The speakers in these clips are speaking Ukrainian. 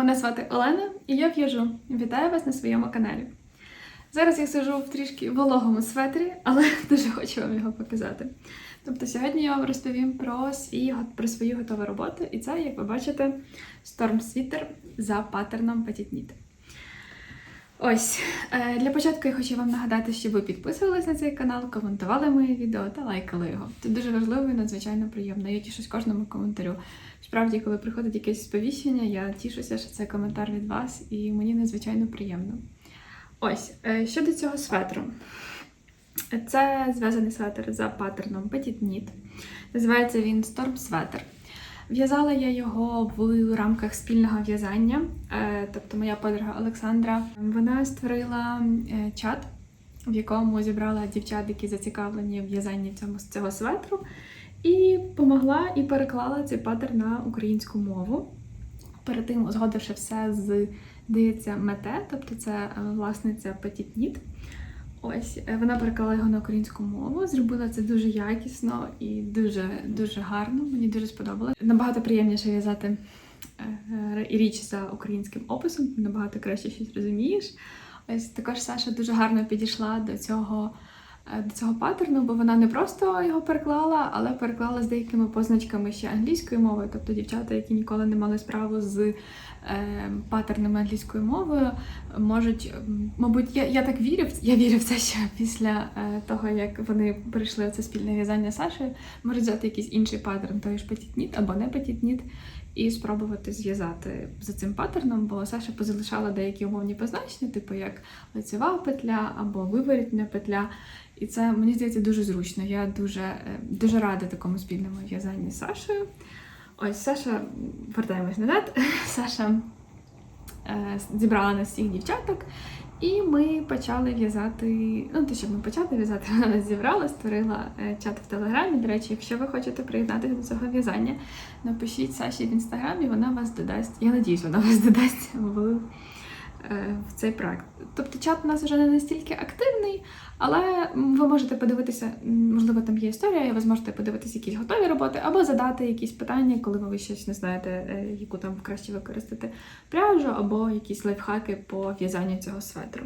Мене звати Олена і я в'яжу. Вітаю вас на своєму каналі. Зараз я сижу в трішки вологому светрі, але дуже хочу вам його показати. Тобто сьогодні я вам розповім про, свій, про свою готову роботу, і це, як ви бачите, Storm Sweater за паттерном Petit Knit. Ось е, для початку я хочу вам нагадати, щоб ви підписувались на цей канал, коментували моє відео та лайкали його. Це дуже важливо і надзвичайно приємно. Я тішусь кожному коментарю. Справді, коли приходить якесь сповіщення, я тішуся, що це коментар від вас, і мені надзвичайно приємно. Ось е, щодо цього светру. Це зв'язаний светр за паттерном Petit Knit. Називається він Storm Sweater. В'язала я його в рамках спільного в'язання. Е, Тобто, моя подруга Олександра вона створила е, чат, в якому зібрала дівчат, які зацікавлені в в'язанні цього, светру, і помогла і переклала цей паттерн на українську мову. Перед тим узгодивши все з, здається, мете, тобто це е, власниця Petit Knit. Ось е, вона переклала його на українську мову, зробила це дуже якісно і дуже дуже гарно. Мені дуже сподобалось. Набагато приємніше в'язати е, річ за українським описом, набагато краще щось розумієш. Ось також Саша дуже гарно підійшла до цього. Е, До цього паттерну, бо вона не просто його переклала, але переклала з деякими позначками ще англійською мовою. Тобто дівчата, які ніколи не мали справу з е, паттернами англійською мовою, можуть, мабуть, я, я так вірю, в- я вірю в це, що після е, того, як вони перейшли в це спільне в'язання Сашею, можуть взяти якийсь інший паттерн, той ж Knit або не Knit, і спробувати зв'язати за цим паттерном, бо Саша позалишала деякі умовні позначення, типу як лицева петля або виворітня петля. І це мені здається дуже зручно. Я дуже, е, дуже рада такому спільному в'язанні з Сашею. Ось Саша, вертаємось назад. Саша е, зібрала нас всіх дівчаток, і ми почали в'язати. Ну, те, щоб ми почали в'язати, вона нас зібрала, створила е, чат в Телеграмі. До речі, якщо ви хочете приєднатися до цього в'язання, напишіть Саші в інстаграмі, вона вас додасть. Я надіюсь, вона вас додасть в, е, цей проект. Тобто чат у нас вже не настільки активний, але ви можете подивитися, можливо, там є історія, і ви зможете подивитися якісь готові роботи, або задати якісь питання, коли ви щось не знаєте, е, яку там краще використати пряжу, або якісь лайфхаки по в'язанню цього светру.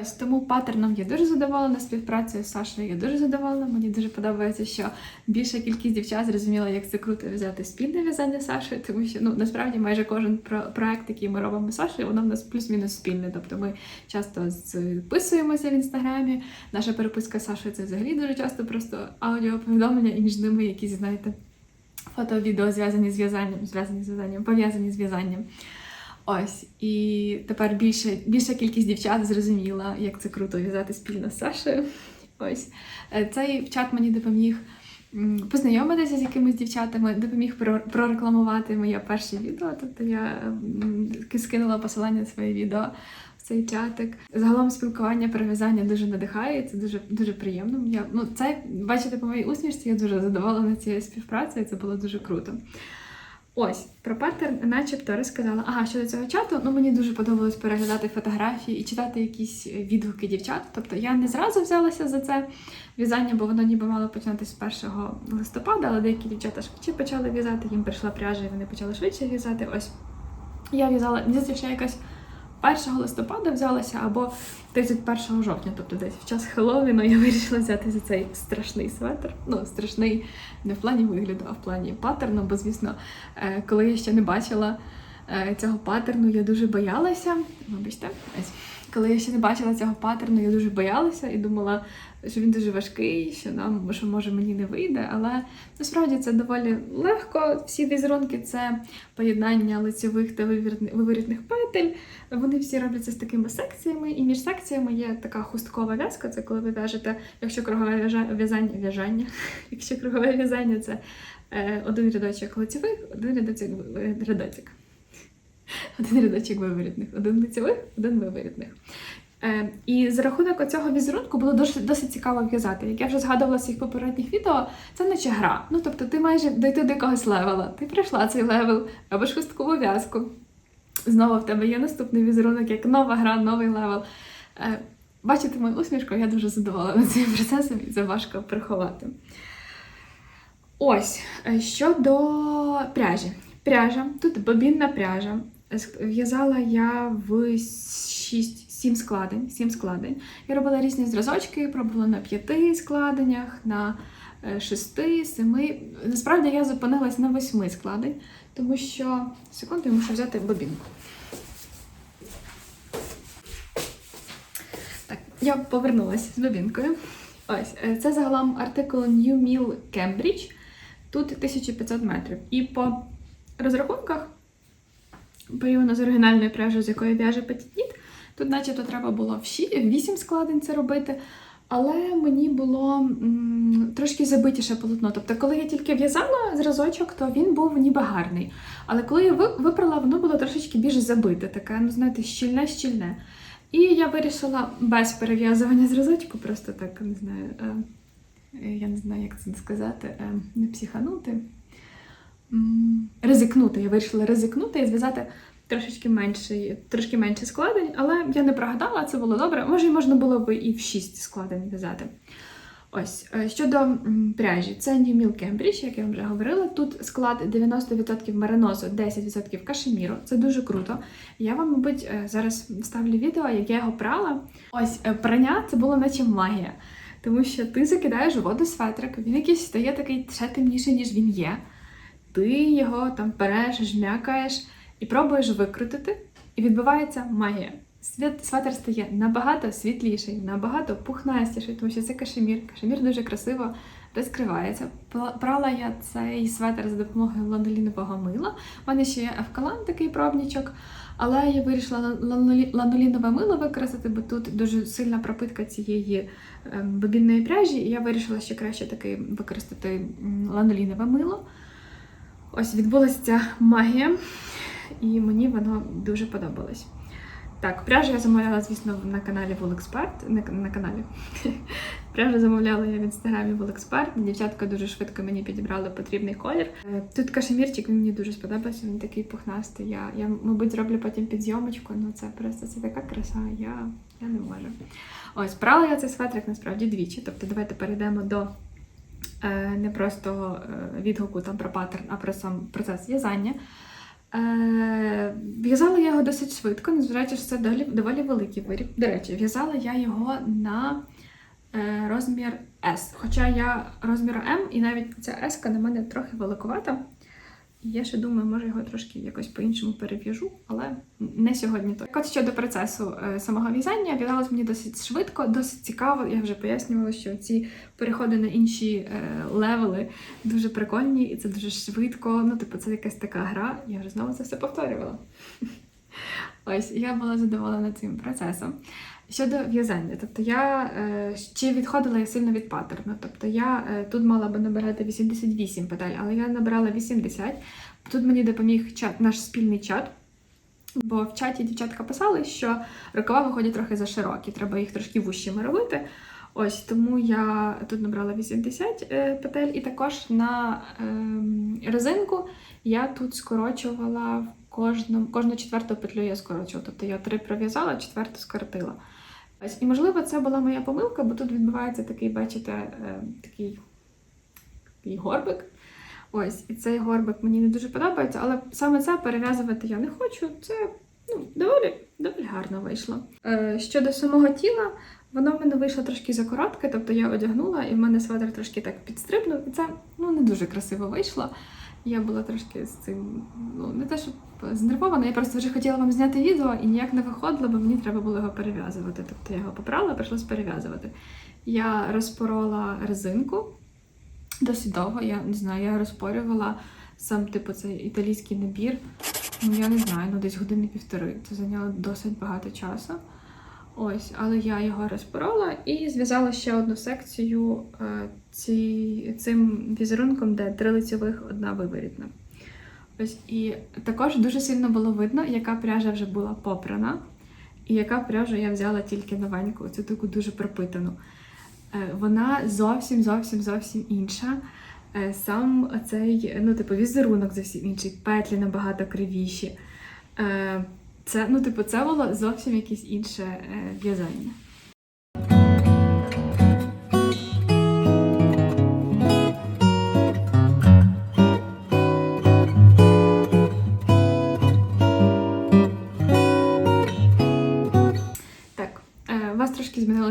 Ось тому паттерном я дуже задоволена співпрацею з Сашою. Я дуже задоволена. Мені дуже подобається, що більша кількість дівчат зрозуміла, як це круто взяти спільне в'язання з Сашою, тому що ну насправді майже кожен про- проект, який ми робимо з Сашою, воно в нас плюс-мінус спільне. Тобто ми часто списуємося в інстаграмі. Наша переписка з Сашою це взагалі дуже часто просто аудіоповідомлення і між ними якісь, знаєте, фото, відео зв'язані з в'язанням, зв'язані з в'язанням, пов'язані з в'язанням. Ось, і тепер більше, більша кількість дівчат зрозуміла, як це круто в'язати спільно з Сашею. Ось Е, цей чат мені допоміг познайомитися з якимись дівчатами, допоміг прорекламувати моє перше відео. Тобто я скинула посилання на своє відео в цей чатик. Загалом спілкування про в'язання дуже надихає, це дуже дуже приємно. Я ну це бачите по моїй усмішці, я дуже задоволена цією співпрацею. Це було дуже круто. Ось про Партер начебто розказала. Ага, щодо цього чату, ну мені дуже подобалось переглядати фотографії і читати якісь е, відгуки дівчат. Тобто я не зразу взялася за це в'язання, бо воно ніби мало починатися з 1 листопада, але деякі дівчата швидше почали в'язати, їм прийшла пряжа, і вони почали швидше в'язати. Ось я в'язала, мені що якась 1 листопада взялася або 31 жовтня, тобто десь в час Хеллоуіну я вирішила взяти за цей страшний светр. Ну, страшний не в плані вигляду, а в плані паттерну, бо, звісно, е, коли я ще не бачила е, цього паттерну, я дуже боялася. Вибачте. Коли я ще не бачила цього паттерну, я дуже боялася і думала, що він дуже важкий, що нам що може мені не вийде. Але насправді це доволі легко. Всі візерунки це поєднання лицьових та виворітних петель. Вони всі робляться з такими секціями, і між секціями є така хусткова в'язка. Це коли ви в'яжете, якщо кругове в'язання, в'яжання, якщо кругове в'язання це е, один рядочок лицьових, один рядочок рядочок. Один рядочок виворітних, один лицьових, один виворітних. Е, і за рахунок цього візерунку було досить, досить цікаво в'язати. Як я вже згадувала в своїх попередніх відео, це наче гра. Ну тобто ти маєш дойти до якогось левела. Ти пройшла цей левел, робиш хусткову в'язку. Знову в тебе є наступний візерунок, як нова гра, новий левел. Е, бачите мою усмішку, я дуже задоволена цим процесом і це важко приховати. Ось, е, щодо пряжі. Пряжа, тут бобінна пряжа. В'язала я в 6-7 складень, 7 складень. Я робила різні зразочки, пробувала на 5 складеннях, на 6, 7. Насправді я зупинилась на 8 складень, тому що секунду я мушу взяти бобінку. Так, я повернулася з бобінкою. Ось, е, це загалом артикул New Mill Cambridge. Тут 1500 метрів. І по розрахунках, порівняно з оригінальною пряжею, з якої в'яже Knit, тут начебто треба було в 8 складень це робити. Але мені було м, трошки забитіше полотно. Тобто, коли я тільки в'язала зразочок, то він був ніби гарний. Але коли я випрала, воно було трошечки більш забите, таке, ну знаєте, щільне-щільне. І я вирішила без перев'язування зразочку, просто так не знаю, е, е, я не знаю, як це сказати, е, не психанути. М, Ризикнути. Я вирішила ризикнути і зв'язати трошечки менший, трошки менше складень, але я не прогадала, це було добре. Може, можна було би і в 6 складень в'язати. Ось е, щодо пряжі, це New Mill Cambridge, як я вам вже говорила. Тут склад 90% мериносу, 10% кашеміру. Це дуже круто. Я вам, мабуть, е, зараз вставлю відео, як я його прала. Ось е, прання це було наче магія. Тому що ти закидаєш в воду светрик, він якийсь стає такий ще темніший, ніж він є. Ти його там переш, жмякаєш і пробуєш викрутити, і відбувається магія. Світ светр стає набагато світліший, набагато пухнастіший, тому що це кашемір. Кашемір дуже красиво розкривається. Прала я цей светр за допомогою ланолінового мила. У мене ще є евкалан, такий пробнічок. Але я вирішила ланолінове мило використати, бо тут дуже сильна пропитка цієї ем, бобінної пряжі, і я вирішила ще краще таки використати ланолінове мило. Ось відбулася ця магія, і мені воно дуже подобалось. Так, пряжу я замовляла, звісно, на каналі Вулексперт. На, на каналі. Пряжу замовляла я в інстаграмі Вулексперт. Дівчатка дуже швидко мені підібрали потрібний колір. Е, Тут кашемірчик він мені дуже сподобався, він такий пухнастий. Я, я мабуть, зроблю потім підйомочку, ну це просто це така краса, я, я не можу. Ось, брала я цей светрик насправді двічі. Тобто давайте перейдемо до е, не просто е, відгуку там про паттерн, а про сам процес в'язання. Е, в'язала я його досить швидко, незважаючи, що це доволі, великий виріб. До речі, в'язала я його на е, розмір S. Хоча я розміру M, і навіть ця S на мене трохи великовата. Я ще думаю, може його трошки якось по-іншому перев'яжу, але не сьогодні. Так от щодо процесу е, самого в'язання, в'язалось мені досить швидко, досить цікаво. Я вже пояснювала, що ці переходи на інші е, левели дуже прикольні, і це дуже швидко. Ну, типу, це якась така гра. Я вже знову це все повторювала. Ось, я була задоволена цим процесом. Щодо в'язання, тобто я е, чи відходила я сильно від паттерну. Тобто я е, тут мала би набирати 88 петель, але я набирала 80. Тут мені допоміг чат, наш спільний чат. Бо в чаті дівчатка писали, що рукава виходять трохи за широкі, треба їх трошки вущими робити. Ось тому я тут набрала 80 е, петель, і також на ем, резинку я тут скорочувала в кожному, кожну четверту петлю я скорочувала. Тобто я три пров'язала, четверту скоротила. Ось, і можливо, це була моя помилка, бо тут відбувається такий, бачите, е, такий, такий горбик. Ось, і цей горбик мені не дуже подобається, але саме це перев'язувати я не хочу. Це ну, доволі, доволі гарно вийшло. Е, щодо самого тіла, воно в мене вийшло трошки закоротке, тобто я одягнула, і в мене светр трошки так підстрибнув, і це ну, не дуже красиво вийшло. Я була трошки з цим, ну не те, щоб знервована, я просто вже хотіла вам зняти відео і ніяк не виходило, бо мені треба було його перев'язувати. Тобто я його попрала, прийшлось перев'язувати. Я розпорола резинку досить довго, я не знаю, я розпорювала сам, типу, цей італійський набір. Ну, я не знаю, ну десь години півтори. Це зайняло досить багато часу. Ось, але я його розпорола і зв'язала ще одну секцію е, ці, цим візерунком, де три лицьових, одна виворітна. Ось і також дуже сильно було видно, яка пряжа вже була попрана, і яка пряжа я взяла тільки новеньку, цю таку дуже пропитану. Е, Вона зовсім зовсім зовсім інша. Е, Сам цей, ну, типу, візерунок зовсім інший, петлі набагато кривіші. Це, ну, типу, це було зовсім якесь інше е,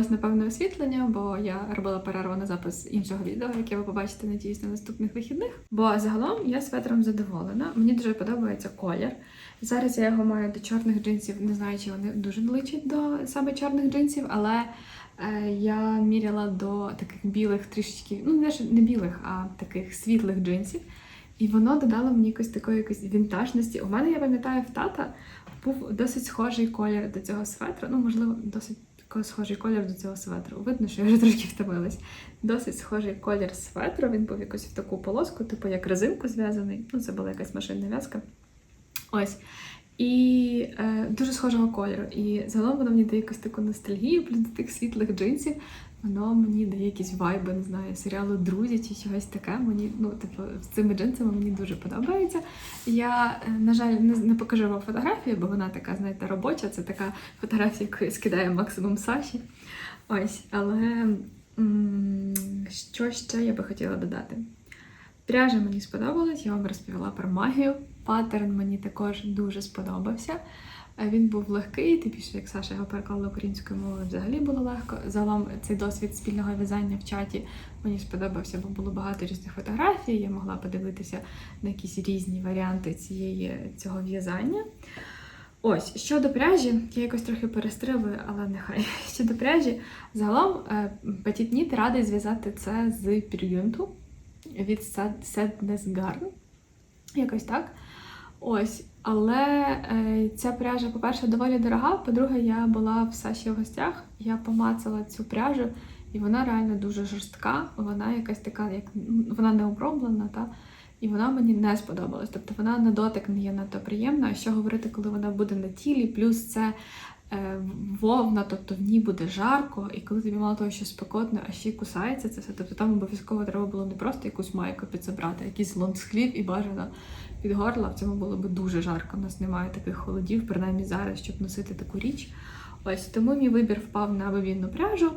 в'язання. напевно, освітлення, бо я робила перерву на запис іншого відео, яке ви побачите, надіюсь, на наступних вихідних. Бо загалом я светром задоволена. Мені дуже подобається колір. Зараз я його маю до чорних джинсів, не знаю, чи вони дуже личать до саме чорних джинсів, але е, я міряла до таких білих трішечки, ну не ж не білих, а таких світлих джинсів. І воно додало мені якось такої якоїсь вінтажності. У мене, я пам'ятаю, в тата був досить схожий колір до цього светра. Ну, можливо, досить схожий колір до цього светру. Видно, що я вже трошки втомилась. Досить схожий колір светру. Він був якось в таку полоску, типу як резинку зв'язаний. Ну, це була якась машинна в'язка. Ось. І е, дуже схожого кольору. І загалом воно мені дає якусь таку ностальгію, плюс до тих світлих джинсів. Воно мені дає якісь вайби, не знаю, серіалу Друзі чи чогось таке. Мені, ну, типу, з цими джинсами мені дуже подобається. Я, е, на жаль, не, не покажу вам фотографію, бо вона така, знаєте, робоча. Це така фотографія, яку я скидаю максимум Саші. Ось, але що ще я би хотіла додати? Пряжа мені сподобалась, я вам розповіла про магію. Паттерн мені також дуже сподобався. Е, Він був легкий, тим більше, як Саша його переклала українською мовою, взагалі було легко. Загалом цей досвід спільного в'язання в чаті мені сподобався, бо було багато різних фотографій. Я могла подивитися на якісь різні варіанти цієї, цього в'язання. Ось, щодо пряжі, я якось трохи перестрибую, але нехай. Щодо пряжі, загалом е, Petit Knit радий зв'язати це з пір'юнту від Sadness Garn. Якось так. Ось. Але е, ця пряжа, по-перше, доволі дорога. По-друге, я була в Саші в гостях, я помацала цю пряжу, і вона реально дуже жорстка. Вона якась така, як вона не оброблена, та? і вона мені не сподобалась. Тобто вона на дотик не є надто приємна. А що говорити, коли вона буде на тілі, плюс це вовна, тобто в ній буде жарко, і коли тобі мало того, що спекотно, а ще й кусається це все. Тобто там обов'язково треба було не просто якусь майку підзабрати, а якийсь лонгслів і бажано під горла. В цьому було б дуже жарко. У нас немає таких холодів, принаймні зараз, щоб носити таку річ. Ось тому мій вибір впав на бобінну пряжу.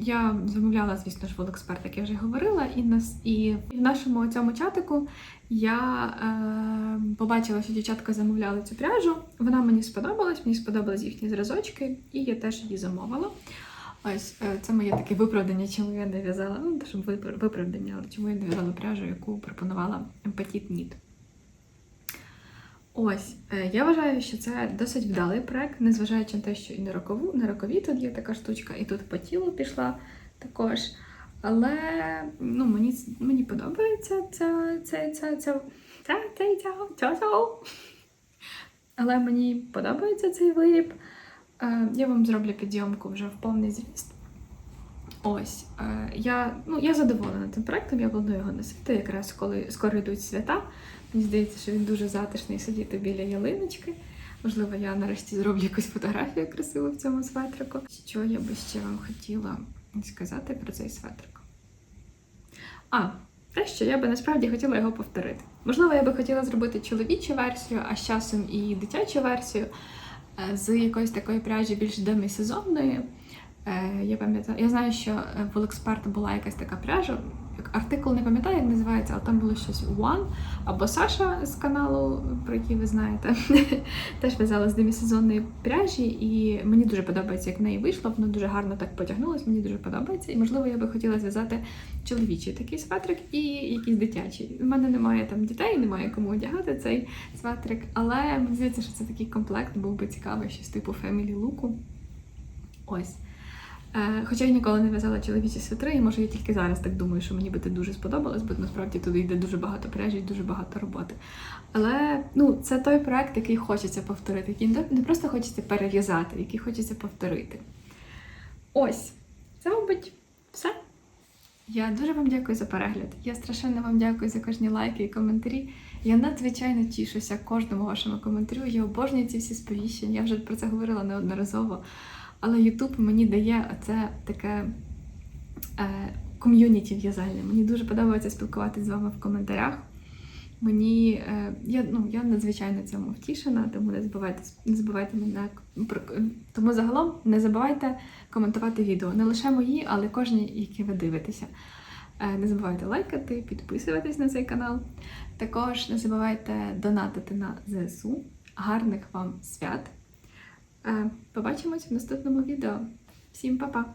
Я замовляла, звісно ж, в Експерт, як я вже говорила, і нас і в нашому цьому чатику я е, побачила, що дівчатка замовляли цю пряжу. Вона мені сподобалась, мені сподобались їхні зразочки, і я теж її замовила. Ось е, це моє таке виправдання, чому я не в'язала. Ну, те, виправдання, але чому я не в'язала пряжу, яку пропонувала Petit Knit. Ось, е, я вважаю, що це досить вдалий проект, незважаючи на те, що і на рокову, на рокові тут є така штучка, і тут по тілу пішла також. Але ну, мені мені подобається ця ця, ця, ця, ця, але мені подобається цей виріб. Е, я вам зроблю підйомку вже в повний зріст. Ось, е, я, ну, я задоволена цим проектом, я планую його носити якраз коли скоро йдуть свята. Мені здається, що він дуже затишний сидіти біля ялиночки. Можливо, я нарешті зроблю якусь фотографію красиву в цьому светрику. Що я би ще вам хотіла сказати про цей светрик? А, те, що я би насправді хотіла його повторити. Можливо, я би хотіла зробити чоловічу версію, а з часом і дитячу версію е, з якоїсь такої пряжі більш демисезонної. Е, Я пам'ятаю, я знаю, що е, в Олексперт була якась така пряжа. Артикул не пам'ятаю, як називається, але там було щось One або Саша з каналу, про який ви знаєте, теж в'язала з демісезонної пряжі, і мені дуже подобається, як в неї вийшло. Воно дуже гарно так потягнулось, мені дуже подобається. І можливо, я би хотіла зв'язати чоловічий такий светрик і якийсь дитячий. У мене немає там дітей, немає кому одягати цей светрик, але мені здається, що це такий комплект був би цікавий, щось типу Family луку. Ось. Е, Хоча я ніколи не в'язала чоловічі свитри, і може я тільки зараз так думаю, що мені би це дуже сподобалось, бо насправді туди йде дуже багато пряжі дуже багато роботи. Але ну, це той проект, який хочеться повторити, який не просто хочеться перев'язати, який хочеться повторити. Ось, це, мабуть, все. Я дуже вам дякую за перегляд. Я страшенно вам дякую за кожні лайки і коментарі. Я надзвичайно тішуся кожному вашому коментарю. Я обожнюю ці всі сповіщення. Я вже про це говорила неодноразово. Але Ютуб мені дає це таке е, ком'юніті в'язальне. Мені дуже подобається спілкуватися з вами в коментарях. Мені е, я, ну, я надзвичайно цьому втішена, тому не забувайте не забувайте мене тому загалом не забувайте коментувати відео. Не лише мої, але кожні, які ви дивитеся. Е, Не забувайте лайкати, підписуватись на цей канал. Також не забувайте донатити на ЗСУ. Гарних вам свят! Побачимось в наступному відео. Всім па-па!